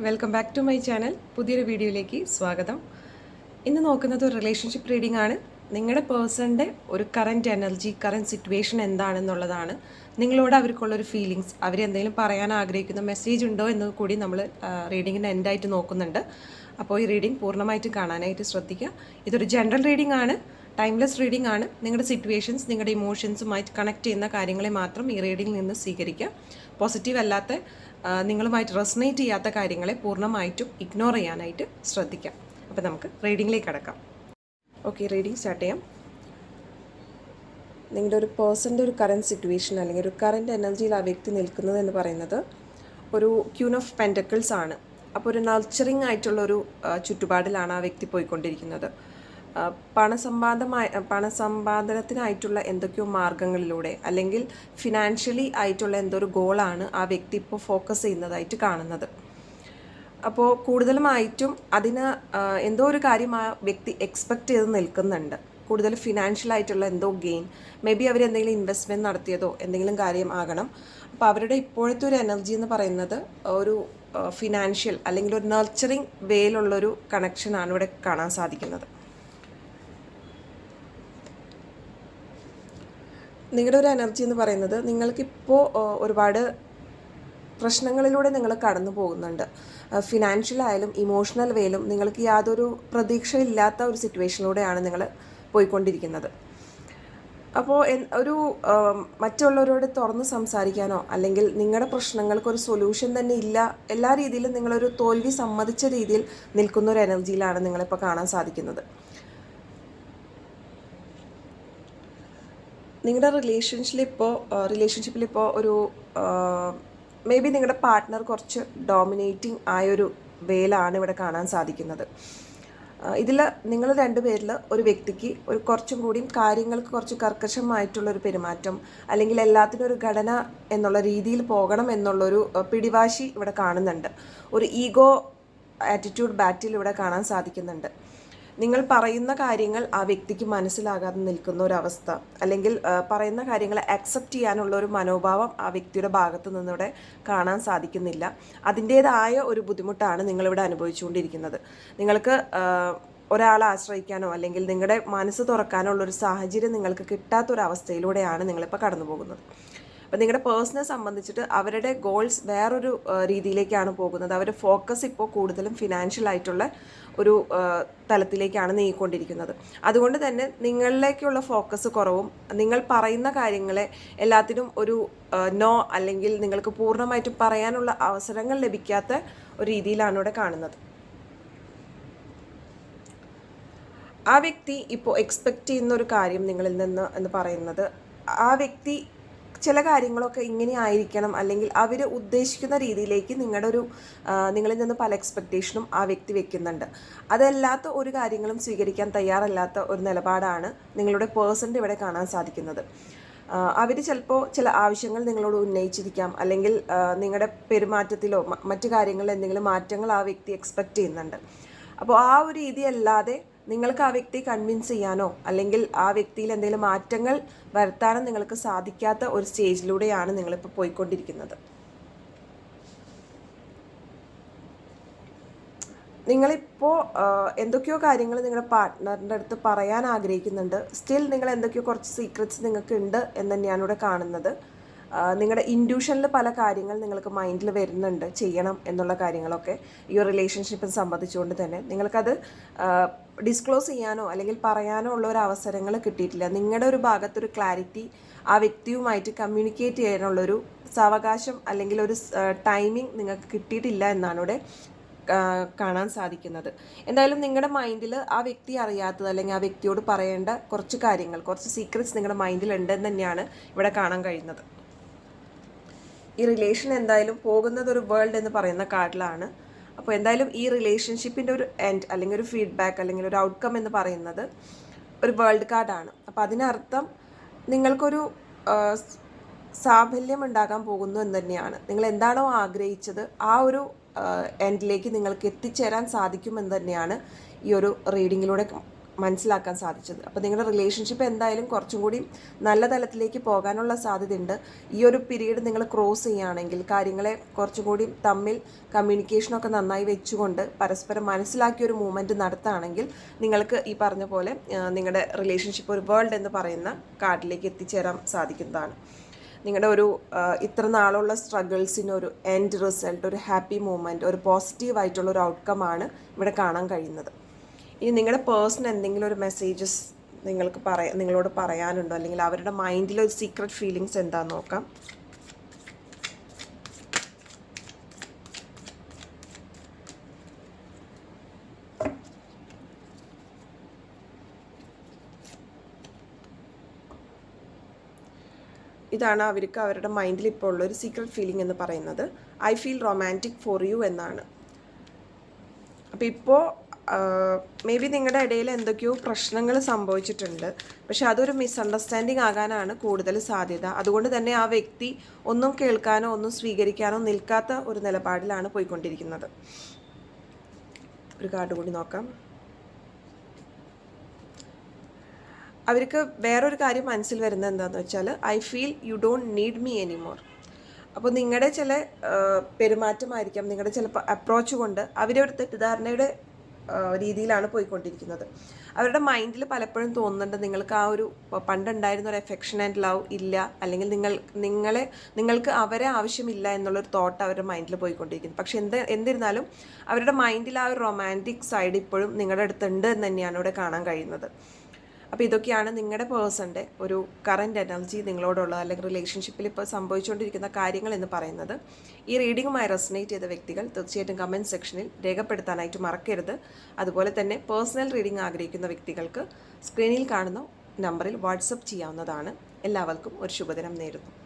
Welcome back to my channel. പുതിയൊരു വീഡിയോയിലേക്ക് സ്വാഗതം. ഇന്ന് നോക്കുന്നത് ഒരു റിലേഷൻഷിപ്പ് റീഡിംഗ് ആണ്. നിങ്ങളുടെ പേഴ്സണിന്റെ ഒരു കറന്റ് എനർജി കറന്റ് സിറ്റുവേഷൻ എന്താണെന്നുള്ളതാണ്. നിങ്ങളോട് അവർക്കുള്ളൊരു ഫീലിങ്സ് അവരെന്തെങ്കിലും പറയാൻ ആഗ്രഹിക്കുന്ന മെസ്സേജ് ഉണ്ടോ എന്ന് കൂടി നമ്മൾ റീഡിങ്ങിന്റെ എൻഡായിട്ട് നോക്കുന്നുണ്ട്. അപ്പോൾ ഈ റീഡിംഗ് പൂർണമായിട്ട് കാണാനായിട്ട് ശ്രദ്ധിക്കുക. ഇതൊരു ജനറൽ റീഡിംഗ് ആണ് ടൈംലെസ് റീഡിംഗ് ആണ്. നിങ്ങളുടെ സിറ്റുവേഷൻസ് നിങ്ങളുടെ ഇമോഷൻസുമായിട്ട് കണക്ട് ചെയ്യുന്ന കാര്യങ്ങളെ മാത്രം ഈ റീഡിംഗിൽ നിന്ന് സ്വീകരിക്കുക. പോസിറ്റീവ് അല്ലാത്ത നിങ്ങളുമായിട്ട് റെസനേറ്റ് ചെയ്യാത്ത കാര്യങ്ങളെ പൂർണമായിട്ടും ഇഗ്നോർ ചെയ്യാനായിട്ട് ശ്രദ്ധിക്കാം അപ്പോൾ നമുക്ക് റീഡിങ്ങിലേക്ക് കടക്കാം. ഓക്കെ റീഡിംഗ് സ്റ്റാർട്ട് ചെയ്യാം. നിങ്ങളുടെ ഒരു പേഴ്സന്റെ ഒരു കറന്റ് സിറ്റുവേഷൻ അല്ലെങ്കിൽ ഒരു കറന്റ് എനർജിയിൽ ആ വ്യക്തി നിൽക്കുന്നത് എന്ന് പറയുന്നത് ഒരു ക്യൂൺ ഓഫ് പെന്റക്കിൾസ് ആണ്. അപ്പോൾ ഒരു നർച്ചറിങ് ആയിട്ടുള്ളൊരു ചുറ്റുപാടിലാണ് ആ വ്യക്തി പോയിക്കൊണ്ടിരിക്കുന്നത്. പണസമ്പാദമായ പണസമ്പാദനത്തിനായിട്ടുള്ള എന്തൊക്കെയോ മാർഗങ്ങളിലൂടെ അല്ലെങ്കിൽ ഫിനാൻഷ്യലി ആയിട്ടുള്ള എന്തോ ഒരു ഗോളാണ് ആ വ്യക്തി ഇപ്പോൾ ഫോക്കസ് ചെയ്യുന്നതായിട്ട് കാണുന്നത്. അപ്പോൾ കൂടുതലുമായിട്ടും അതിന് എന്തോ ഒരു കാര്യം ആ വ്യക്തി എക്സ്പെക്റ്റ് ചെയ്ത് നിൽക്കുന്നുണ്ട്. കൂടുതൽ ഫിനാൻഷ്യൽ ആയിട്ടുള്ള എന്തോ ഗെയിൻ മേ ബി അവർ എന്തെങ്കിലും ഇൻവെസ്റ്റ്മെന്റ് നടത്തിയതോ എന്തെങ്കിലും കാര്യം ആകണം. അപ്പോൾ അവരുടെ ഇപ്പോഴത്തെ ഒരു എനർജി എന്ന് പറയുന്നത് ഒരു ഫിനാൻഷ്യൽ അല്ലെങ്കിൽ ഒരു നർച്ചറിങ് വേയിലുള്ളൊരു കണക്ഷനാണ് ഇവിടെ കാണാൻ സാധിക്കുന്നത്. നിങ്ങളുടെ ഒരു എനർജി എന്ന് പറയുന്നത് നിങ്ങൾക്കിപ്പോൾ ഒരുപാട് പ്രശ്നങ്ങളിലൂടെ നിങ്ങൾ കടന്നു പോകുന്നുണ്ട്. ഫിനാൻഷ്യൽ ആയാലും ഇമോഷണൽ വേയിലും നിങ്ങൾക്ക് യാതൊരു പ്രതീക്ഷയില്ലാത്ത ഒരു സിറ്റുവേഷനിലൂടെയാണ് നിങ്ങൾ പോയിക്കൊണ്ടിരിക്കുന്നത്. അപ്പോൾ ഒരു മറ്റുള്ളവരോട് തുറന്ന് സംസാരിക്കാനോ അല്ലെങ്കിൽ നിങ്ങളുടെ പ്രശ്നങ്ങൾക്ക് ഒരു സൊല്യൂഷൻ തന്നെ ഇല്ല എല്ലാ രീതിയിലും നിങ്ങളൊരു തോൽവി സമ്മതിച്ച രീതിയിൽ നിൽക്കുന്ന ഒരു എനർജിയിലാണ് നിങ്ങളിപ്പോൾ കാണാൻ സാധിക്കുന്നത്. നിങ്ങളുടെ റിലേഷൻഷിപ്പിലിപ്പോൾ റിലേഷൻഷിപ്പിലിപ്പോൾ ഒരു മേ ബി നിങ്ങളുടെ പാർട്ട്ണർ കുറച്ച് ഡോമിനേറ്റിംഗ് ആയൊരു വേലാണ് ഇവിടെ കാണാൻ സാധിക്കുന്നത്. ഇതിൽ നിങ്ങൾ രണ്ടുപേരിൽ ഒരു വ്യക്തിക്ക് ഒരു കുറച്ചും കൂടിയും കാര്യങ്ങൾക്ക് കുറച്ച് കർക്കശമായിട്ടുള്ളൊരു പെരുമാറ്റം അല്ലെങ്കിൽ എല്ലാത്തിനും ഒരു ഘടന എന്നുള്ള രീതിയിൽ പോകണം എന്നുള്ളൊരു പിടിവാശി ഇവിടെ കാണുന്നുണ്ട്. ഒരു ഈഗോ ആറ്റിറ്റ്യൂഡ് ബാറ്റിൽ ഇവിടെ കാണാൻ സാധിക്കുന്നുണ്ട്. നിങ്ങൾ പറയുന്ന കാര്യങ്ങൾ ആ വ്യക്തിക്ക് മനസ്സിലാകാതെ നിൽക്കുന്ന ഒരു അവസ്ഥ അല്ലെങ്കിൽ പറയുന്ന കാര്യങ്ങൾ അക്സെപ്റ്റ് ചെയ്യാനുള്ള ഒരു മനോഭാവം ആ വ്യക്തിയുടെ ഭാഗത്തു നിന്നിവിടെ കാണാൻ സാധിക്കുന്നില്ല. അതിന്റേതായ ഒരു ബുദ്ധിമുട്ടാണ് നിങ്ങളിവിടെ അനുഭവിച്ചുകൊണ്ടിരിക്കുന്നത്. നിങ്ങൾക്ക് ഒരാളെ ആശ്രയിക്കാനോ അല്ലെങ്കിൽ നിങ്ങളുടെ മനസ്സ് തുറക്കാനോ ഉള്ളൊരു സാഹചര്യം നിങ്ങൾക്ക് കിട്ടാത്തൊരവസ്ഥയിലൂടെയാണ് നിങ്ങളിപ്പോൾ കടന്നു പോകുന്നത് അപ്പം നിങ്ങളുടെ പേഴ്സണെ സംബന്ധിച്ചിട്ട് അവരുടെ ഗോൾസ് വേറൊരു രീതിയിലേക്കാണ് പോകുന്നത്. അവരുടെ ഫോക്കസ് ഇപ്പോൾ കൂടുതലും ഫിനാൻഷ്യൽ ആയിട്ടുള്ള ഒരു തലത്തിലേക്കാണ് നീങ്ങിക്കൊണ്ടിരിക്കുന്നത്. അതുകൊണ്ട് തന്നെ നിങ്ങളിലേക്കുള്ള ഫോക്കസ് കുറവും നിങ്ങൾ പറയുന്ന കാര്യങ്ങളെ എല്ലാത്തിനും ഒരു നോ അല്ലെങ്കിൽ നിങ്ങൾക്ക് പൂർണമായിട്ടും പറയാനുള്ള അവസരങ്ങൾ ലഭിക്കാത്ത ഒരു രീതിയിലാണ് ഇവിടെ കാണുന്നത്. ആ വ്യക്തി ഇപ്പോൾ എക്സ്പെക്റ്റ് ചെയ്യുന്ന ഒരു കാര്യം നിങ്ങളിൽ നിന്ന് എന്ന് പറയുന്നത് ആ വ്യക്തി ചില കാര്യങ്ങളൊക്കെ ഇങ്ങനെ ആയിരിക്കണം അല്ലെങ്കിൽ അവർ ഉദ്ദേശിക്കുന്ന രീതിയിലേക്ക് നിങ്ങളുടെ ഒരു നിങ്ങളിൽ നിന്ന് പല എക്സ്പെക്റ്റേഷനും ആ വ്യക്തി വെക്കുന്നുണ്ട്. അതല്ലാത്ത ഒരു കാര്യങ്ങളും സ്വീകരിക്കാൻ തയ്യാറല്ലാത്ത ഒരു നിലപാടാണ് നിങ്ങളുടെ പേഴ്സന്റെ ഇവിടെ കാണാൻ സാധിക്കുന്നത്. അവർ ചിലപ്പോൾ ചില ആവശ്യങ്ങൾ നിങ്ങളോട് ഉന്നയിച്ചിരിക്കാം അല്ലെങ്കിൽ നിങ്ങളുടെ പെരുമാറ്റത്തിലോ മറ്റു കാര്യങ്ങളിലോ എന്തെങ്കിലും മാറ്റങ്ങൾ ആ വ്യക്തി എക്സ്പെക്റ്റ് ചെയ്യുന്നുണ്ട്. അപ്പോൾ ആ ഒരു രീതി അല്ലാതെ നിങ്ങൾക്ക് ആ വ്യക്തിയെ കൺവിൻസ് ചെയ്യാനോ അല്ലെങ്കിൽ ആ വ്യക്തിയിൽ എന്തെങ്കിലും മാറ്റങ്ങൾ വരുത്താനോ നിങ്ങൾക്ക് സാധിക്കാത്ത ഒരു സ്റ്റേജിലൂടെയാണ് നിങ്ങളിപ്പോൾ പോയിക്കൊണ്ടിരിക്കുന്നത്. നിങ്ങളിപ്പോൾ എന്തൊക്കെയോ കാര്യങ്ങൾ നിങ്ങളുടെ പാർട്ട്ണറിന്റെ അടുത്ത് പറയാൻ ആഗ്രഹിക്കുന്നുണ്ട്. സ്റ്റിൽ നിങ്ങൾ എന്തൊക്കെയോ കുറച്ച് സീക്രറ്റ്സ് നിങ്ങൾക്ക് ഉണ്ട് എന്ന് തന്നെയാണ് ഇവിടെ കാണുന്നത്. നിങ്ങളുടെ ഇൻഡ്യൂഷനിൽ പല കാര്യങ്ങൾ നിങ്ങൾക്ക് മൈൻഡിൽ വരുന്നുണ്ട് ചെയ്യണം എന്നുള്ള കാര്യങ്ങളൊക്കെ ഈ റിലേഷൻഷിപ്പിനെ സംബന്ധിച്ചുകൊണ്ട് തന്നെ. നിങ്ങൾക്കത് ഡിസ്ക്ലോസ് ചെയ്യാനോ അല്ലെങ്കിൽ പറയാനോ ഉള്ള ഒരു അവസരങ്ങൾ കിട്ടിയിട്ടില്ല. നിങ്ങളുടെ ഒരു ഭാഗത്തൊരു ക്ലാരിറ്റി ആ വ്യക്തിയുമായിട്ട് കമ്മ്യൂണിക്കേറ്റ് ചെയ്യാനുള്ളൊരു സാവകാശം അല്ലെങ്കിൽ ഒരു ടൈമിംഗ് നിങ്ങൾക്ക് കിട്ടിയിട്ടില്ല എന്നാണ് ഇവിടെ കാണാൻ സാധിക്കുന്നത്. എന്തായാലും നിങ്ങളുടെ മൈൻഡിൽ ആ വ്യക്തി അറിയാത്തത് അല്ലെങ്കിൽ ആ വ്യക്തിയോട് പറയേണ്ട കുറച്ച് കാര്യങ്ങൾ കുറച്ച് സീക്രറ്റ്സ് നിങ്ങളുടെ മൈൻഡിൽ ഉണ്ടെന്ന് തന്നെയാണ് ഇവിടെ കാണാൻ കഴിയുന്നത്. ഈ റിലേഷൻ എന്തായാലും പോകുന്നത് ഒരു വേൾഡ് എന്ന് പറയുന്ന കാർഡിലാണ് അപ്പോൾ എന്തായാലും ഈ റിലേഷൻഷിപ്പിന്റെ ഒരു എൻഡ് അല്ലെങ്കിൽ ഒരു ഫീഡ്ബാക്ക് അല്ലെങ്കിൽ ഒരു ഔട്ട്കം എന്ന് പറയുന്നത് ഒരു വേൾഡ് കാർഡാണ് അപ്പോൾ അതിനർത്ഥം നിങ്ങൾക്കൊരു സാഫല്യം ഉണ്ടാകാൻ പോകുന്നു എന്ന് തന്നെയാണ്. നിങ്ങൾ എന്താണോ ആഗ്രഹിച്ചത് ആ ഒരു എൻഡിലേക്ക് നിങ്ങൾക്ക് എത്തിച്ചേരാൻ സാധിക്കുമെന്ന് തന്നെയാണ് ഈ ഒരു റീഡിങ്ങിലൂടെ മനസ്സിലാക്കാൻ സാധിച്ചത്. അപ്പോൾ നിങ്ങളുടെ റിലേഷൻഷിപ്പ് എന്തായാലും കുറച്ചും കൂടി നല്ല തലത്തിലേക്ക് പോകാനുള്ള സാധ്യതയുണ്ട്. ഈ ഒരു പീരീഡ് നിങ്ങൾ ക്രോസ് ചെയ്യുകയാണെങ്കിൽ കാര്യങ്ങളെ കുറച്ചും കൂടി തമ്മിൽ കമ്മ്യൂണിക്കേഷനൊക്കെ നന്നായി വെച്ചുകൊണ്ട് പരസ്പരം മനസ്സിലാക്കിയ ഒരു മൂവ്മെന്റ് നടത്തുകയാണെങ്കിൽ നിങ്ങൾക്ക് ഈ പറഞ്ഞ പോലെ നിങ്ങളുടെ റിലേഷൻഷിപ്പ് ഒരു വേൾഡ് എന്ന് പറയുന്ന കാർഡിലേക്ക് എത്തിച്ചേരാൻ സാധിക്കുന്നതാണ്. നിങ്ങളുടെ ഒരു ഇത്ര നാളുള്ള സ്ട്രഗിൾസിന് ഒരു എൻഡ് റിസൾട്ട് ഒരു ഹാപ്പി മൂമെന്റ് ഒരു പോസിറ്റീവ് ആയിട്ടുള്ള ഒരു ഔട്ട്കം ആണ് ഇവിടെ കാണാൻ കഴിയുന്നത്. ഇനി നിങ്ങളുടെ പേഴ്സൺ എന്തെങ്കിലും ഒരു മെസ്സേജസ് നിങ്ങൾക്ക് പറയ നിങ്ങളോട് പറയാനുണ്ടോ? അല്ലെങ്കിൽ അവരുടെ മൈൻഡിൽ ഒരു സീക്രട്ട് ഫീലിങ്സ് എന്താ നോക്കാം. ഇതാണ് അവർക്ക് അവരുടെ മൈൻഡിൽ ഇപ്പോൾ ഉള്ള ഒരു സീക്രട്ട് ഫീലിംഗ് എന്ന് പറയുന്നത്. I feel romantic for you എന്നാണ്. അപ്പോൾ ഇപ്പോൾ മേ ബി നിങ്ങളുടെ ഇടയിൽ എന്തൊക്കെയോ പ്രശ്നങ്ങൾ സംഭവിച്ചിട്ടുണ്ട്. പക്ഷെ അതൊരു മിസ്അണ്ടർസ്റ്റാൻഡിങ് ആകാനാണ് കൂടുതൽ സാധ്യത. അതുകൊണ്ട് തന്നെ ആ വ്യക്തി ഒന്നും കേൾക്കാനോ ഒന്നും സ്വീകരിക്കാനോ നിൽക്കാത്ത ഒരു നിലപാടിലാണ് പോയിക്കൊണ്ടിരിക്കുന്നത്. ഒരു കാർഡ് കൂടി നോക്കാം. അവർക്ക് വേറൊരു കാര്യം മനസ്സിൽ വരുന്നത് എന്താണെന്ന് വെച്ചാൽ I feel you don't need me anymore. അപ്പോൾ നിങ്ങളുടെ ചില പെരുമാറ്റമായിരിക്കാം. നിങ്ങളുടെ ചില അപ്രോച്ച് കൊണ്ട് അവരൊരു തെറ്റിദ്ധാരണയുടെ രീതിയിലാണ് പോയിക്കൊണ്ടിരിക്കുന്നത്. അവരുടെ മൈൻഡിൽ പലപ്പോഴും തോന്നുന്നുണ്ട് നിങ്ങൾക്ക് ആ ഒരു പണ്ടുണ്ടായിരുന്ന ഒരു എഫെക്ഷൻ ആൻഡ് ലവ് ഇല്ല. അല്ലെങ്കിൽ നിങ്ങൾ നിങ്ങളെ നിങ്ങൾക്ക് അവരെ ആവശ്യമില്ല എന്നുള്ളൊരു തോട്ട് അവരുടെ മൈൻഡിൽ പോയിക്കൊണ്ടിരിക്കുന്നു. പക്ഷെ എന്ത് എന്നിരുന്നാലും അവരുടെ മൈൻഡിൽ ആ ഒരു റൊമാന്റിക് സൈഡ് ഇപ്പോഴും നിങ്ങളുടെ അടുത്തുണ്ട് എന്ന് തന്നെയാണ് ഇവിടെ കാണാൻ കഴിയുന്നത്. അപ്പോൾ ഇതൊക്കെയാണ് നിങ്ങളുടെ പേഴ്സന്റെ ഒരു കറന്റ് എനർജി നിങ്ങളോടുള്ള അല്ലെങ്കിൽ റിലേഷൻഷിപ്പിൽ ഇപ്പോൾ സംഭവിച്ചുകൊണ്ടിരിക്കുന്ന കാര്യങ്ങൾ എന്ന് പറയുന്നത്. ഈ റീഡിങ്ങുമായി റെസനേറ്റ് ചെയ്ത വ്യക്തികൾ തീർച്ചയായിട്ടും കമന്റ് സെക്ഷനിൽ രേഖപ്പെടുത്താനായിട്ട് മറക്കരുത്. അതുപോലെ തന്നെ പേഴ്സണൽ റീഡിംഗ് ആഗ്രഹിക്കുന്ന വ്യക്തികൾക്ക് സ്ക്രീനിൽ കാണുന്ന നമ്പറിൽ വാട്സപ്പ് ചെയ്യാവുന്നതാണ്. എല്ലാവർക്കും ഒരു ശുഭദിനം നേരുന്നു.